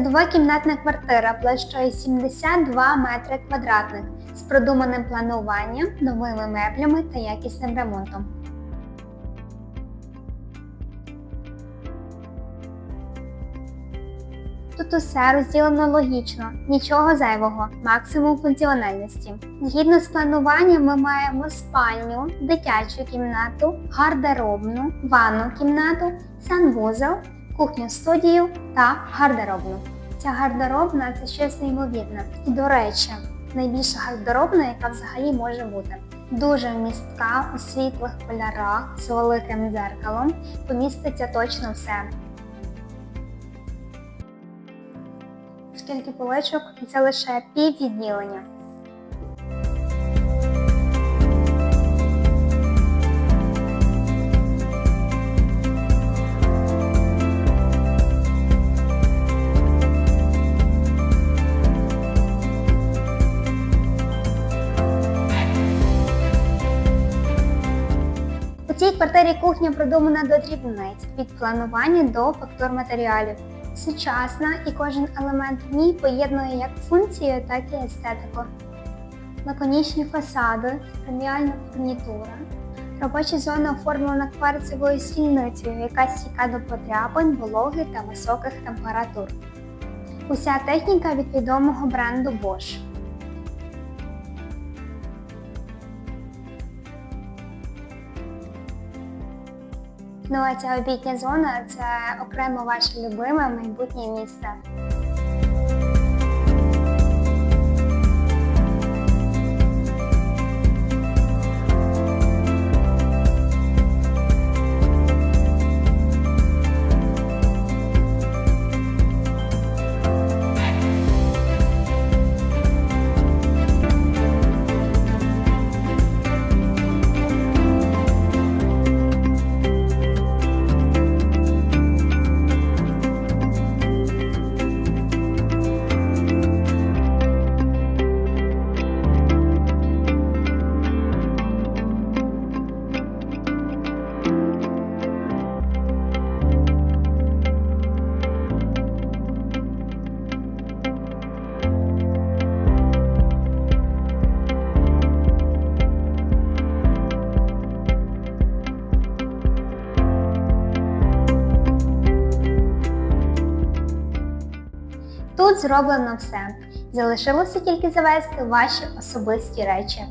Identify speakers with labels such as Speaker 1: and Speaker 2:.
Speaker 1: двокімнатна квартира площею 72 метри квадратних з продуманим плануванням, новими меблями та якісним ремонтом. Тут усе розділено логічно, нічого зайвого, максимум функціональності. Згідно з плануванням, ми маємо спальню, дитячу кімнату, гардеробну, ванну кімнату, санвузол, кухню студію та гардеробну. Ця гардеробна це щось неймовірне. І до речі, найбільша гардеробна, яка взагалі може бути. Дуже містка у світлих кольорах з великим дзеркалом. Поміститься точно все. Скільки поличок, це лише пів. Цій квартирі кухня продумана до дрібниць від планування до фактур матеріалів. Сучасна і кожен елемент в ній поєднує як функцію, так і естетику. Лаконічні фасади, преміальна фурнітура. Робоча зона оформлена кварцевою стільницею, яка стійка до подряпин, вологи та високих температур. Уся техніка від відомого бренду Bosch. Ну а ця обідня зона це окремо ваше любиме майбутнє місце. Тут зроблено все. Залишилося тільки завести ваші особисті речі.